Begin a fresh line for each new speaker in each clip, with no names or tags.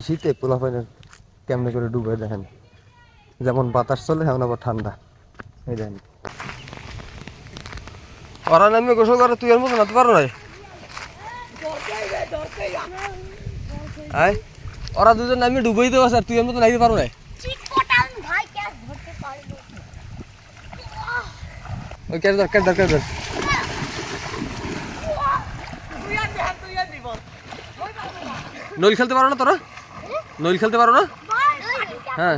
শীতে পোলাপাইনের কেমনে করে ডুবে দেখেন। যেমন বাতাস চলে এমন আবার ঠান্ডা। এই দেখেন। ওরা নামে গোসল করে তুই এর মতো নাতে পারো নাই? ওরা দুজন নামে ডুবেই দেবো স্যার তুই এর মতো নাইতে পারো নাই? ওই ক্যাচ ধর ক্যাচ ধর ক্যাচ ধর। নইল খেলতে পারো না তোরা? নইল খেলতে পারো না? হ্যাঁ।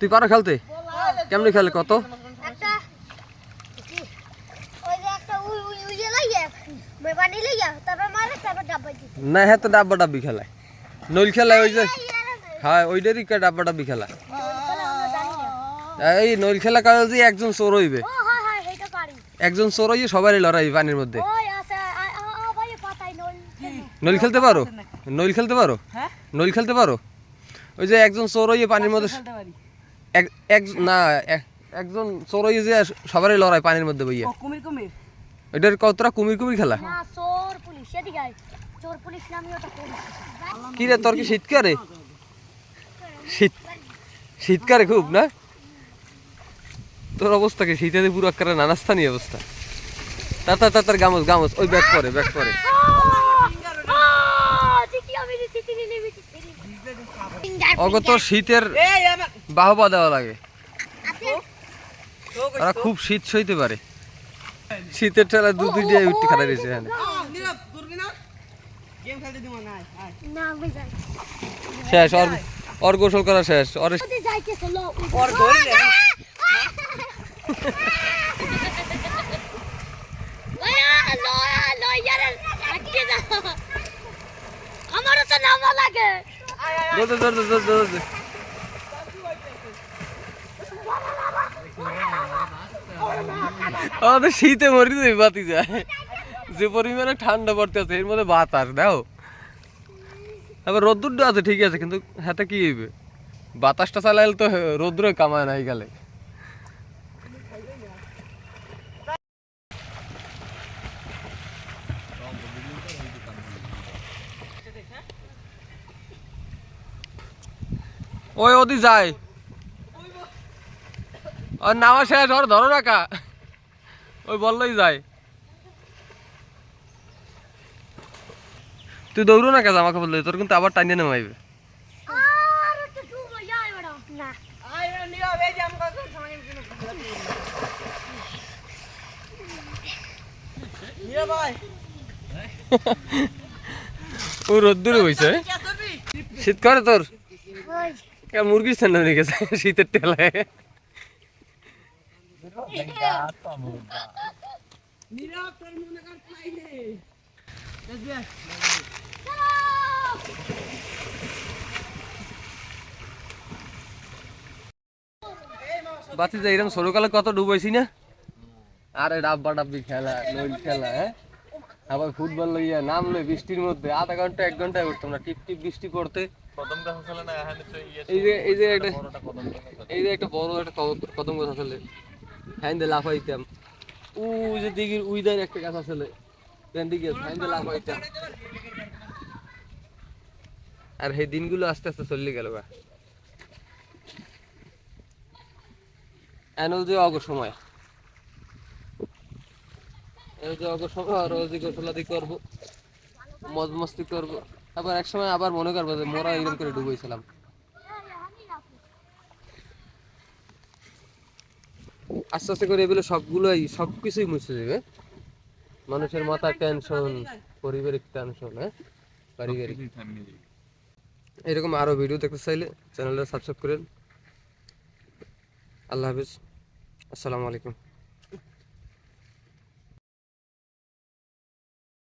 তুই পারো খেলতে? কেমনে খেলে, কত? না হ্যাঁ তো ডাব্বা ডাব্বি খেলায়। নইল খেলায় ওই যে হ্যাঁ ওইটারই ডাব্বা ডাব্বি খেলা? এই নইল খেলা কাজ যে একজন চোর হইবে।
ও হয় হয় এটা পারি।
একজন চোর হইয়ে সবারই লড়াই পানির মধ্যে। নইল খেলতে পারো? নইল খেলতে পারো?
হ্যাঁ?
নইল খেলতে পারো? ওই যে একজন চোর হইয়ে পানির মধ্যে এক এক না এক- একজন চোর হইয়ে যে সবারই লড়াই পানির মধ্যে বইয়া।
ও কুমির কুমির?
ওইটার কতটা কুমির কুমির খেলা?
না চোর পুলিশ এদিকে আয়। চোর পুলিশ নামি ওটা পুলিশ
কি রে তোর কি শীত করে শীত শীত করে খুব না? তোর অবস্থা কি? শীতে পুরো একটা নানাস্থানি অবস্থা। তার তার তার তার গামস গামস ওই ব্যাগ পরে ব্যাগ পরে।
চিঠি আমি চিঠি নিয়ে নিবি
অগ তোর শীতের বাহবা দেওয়া লাগে। ওরা খুব শীত সইতে পারে। শীতের ঠেলা দু দুই দিয়ে উঠতে খারাপ রয়েছে এখানে।
নীরব করবি না গেম খেলতে দিব না আয়
না আমি যাই
শেষ। ওর ওর গোসল করা শেষ ওর
তো।
আমাদের শীতে মরি যাই বাতি যায়। যে পরিমাণে ঠান্ডা পড়তে আছে, এর মধ্যে বাতাস দাও। আবার রোদ্দুরটা আছে ঠিক আছে, কিন্তু হাতে কি হইবে? বাতাসটা চালাইলে তো রোদ্র কামায় নাই গেলে। ওই ওদি যায় আর নামা শেষ, ওর ধরো রাখা ওই বললেই যায় তুই দৌড়ো না কাজ আমাকে বললে তোর কিন্তু আবার টাইনে নেমাইবে ও রোদ্দুরে
করবি
শীত করে তোর। মুরগির ঠান্ডা নিয়ে গেছে শীতের
দেখবি
বাতি যে এরকম ছোটকালে কত ডুবাইছি না? আরে ডাব্বা ডাব্বি খেলা, নইল খেলা হ্যাঁ? আবার ফুটবল লইয়া নাম লই বৃষ্টির মধ্যে আধা ঘণ্টা এক ঘন্টায় উঠতাম না টিপ টিপ বৃষ্টি পড়তে। এই যে এই যে একটা এই যে একটা বড় একটা কদ- কদম গাছ আসলে হ্যাঁ দিয়ে লাফাইতাম। উ যে দিঘির উইদার একটা গাছ আসলে কেন দিকে হ্যাঁ দিয়ে লাফাইতাম। আর সেই দিনগুলো আস্তে আস্তে চলে গেল গা। এনল যে অগ সময় এই যে অগ সময় আর ওই যে গোসলাদি করব মজ মস্তি করব আবার এক সময় আবার মনে করব যে মোরা এরকম করে ডুবেছিলাম। আস্তে আস্তে করে এগুলো সবগুলোই সব কিছুই মুছে দেবে। মানুষের মাথার টেনশন পারিবারিক টেনশন হ্যাঁ? পারিবারিক। এরকম আরও ভিডিও দেখতে চাইলে চ্যানেলটা সাবস্ক্রাইব করেন। আল্লাহ হাফিজ। আসসালামু আলাইকুম।